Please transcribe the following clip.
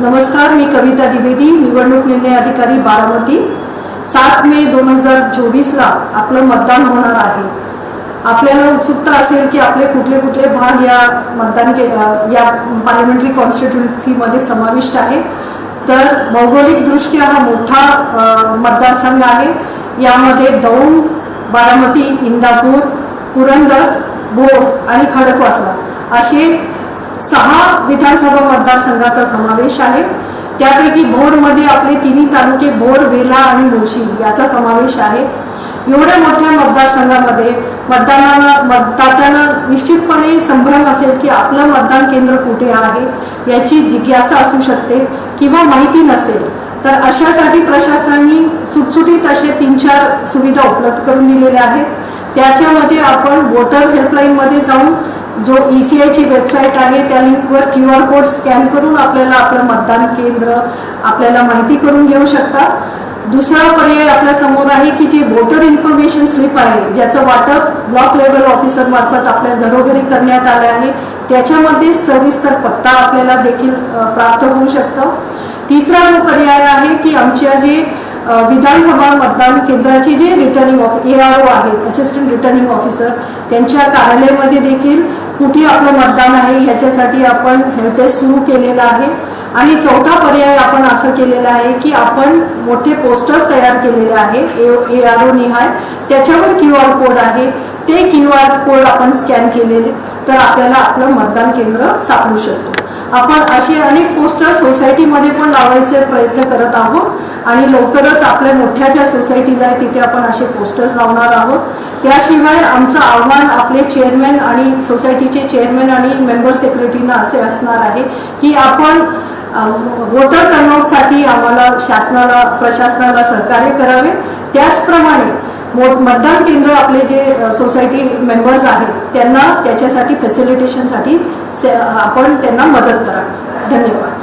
नमस्कार मी कविता द्विवेदी निवडणूक निर्णय अधिकारी बारामती. सात मे दोन हजार चोवीसला आपलं मतदान होणार आहे. आपल्याला उत्सुकता असेल की आपले कुठले कुठले भाग या मतदान के या पार्लमेंटरी कॉन्स्टिट्युन्सीमध्ये समाविष्ट आहे. तर भौगोलिकदृष्ट्या हा मोठा मतदारसंघ आहे. यामध्ये दौंड बारामती इंदापूर पुरंदर भोर आणि खडकवासला असे सहा विधानसभा मतदारसंघाचा समावेश आहे. त्यापैकी भोरमध्ये आपले तिन्ही तालुके भोर वेला आणि मुळशी याचा समावेश आहे. एवढ्या मोठ्या मतदारसंघामध्ये मतदानाला मतदात्यांना निश्चितपणे संभ्रम असेल की आपलं मतदान केंद्र कुठे आहे याची जिज्ञासा असू शकते किंवा माहिती नसेल. तर अशासाठी प्रशासनाने सुटसुटीत असे तीन चार सुविधा उपलब्ध करून दिलेल्या आहेत. त्याच्यामध्ये आपण वोटर हेल्पलाईनमध्ये जाऊन जो ई सी आयची वेबसाईट आहे त्या लिंकवर क्यू आर कोड स्कॅन करून आपल्याला आपलं मतदान केंद्र आपल्याला माहिती करून घेऊ शकता. दुसरा पर्याय आपल्यासमोर आहे की जे वोटर इन्फॉर्मेशन स्लिप आहे ज्याचं वाटप ब्लॉक लेवल ऑफिसर मार्फत आपल्या घरोघरी करण्यात आलं आहे. त्याच्यामध्ये सविस्तर पत्ता आपल्याला देखील प्राप्त होऊ शकतं. तिसरा जो पर्याय आहे की आमच्या जे विधानसभा मतदान केंद्राचे जे returning of A R O आहेत असिस्टंट रिटर्निंग ऑफिसर त्यांच्या कार्यालयामध्ये देखील कुठे आपलं मतदान आहे याच्यासाठी आपण हेल्प सुरू केलेला आहे. आणि चौथा पर्याय आपण असं केलेला आहे की आपण मोठे पोस्टर्स तयार केलेले आहे ए आर ओ निहाय. त्याच्यावर क्यू आर कोड आहे. ते क्यू आर कोड आपण स्कॅन केलेले तर आपल्याला आपलं मतदान केंद्र सापडू शकतो. आपण असे अनेक पोस्टर सोसायटीमध्ये पण लावायचे प्रयत्न करत आहोत आणि लवकरच आपल्या मोठ्या ज्या सोसायटीज आहेत तिथे आपण असे पोस्टर्स लावणार आहोत. त्याशिवाय आमचं आव्हान आपले चेअरमॅन आणि सोसायटीचे चेअरमॅन आणि मेंबर सेक्रेटरीना असे असणार आहे की आपण वोटर टर्नआउटसाठी आम्हाला शासनाला प्रशासनाला सहकार्य करावे. त्याचप्रमाणे मतदान केंद्र आपले जे सोसायटी मेंबर्स आहेत त्यांना त्याच्यासाठी फॅसिलिटेशनसाठी से आपण त्यांना मदत करा. धन्यवाद.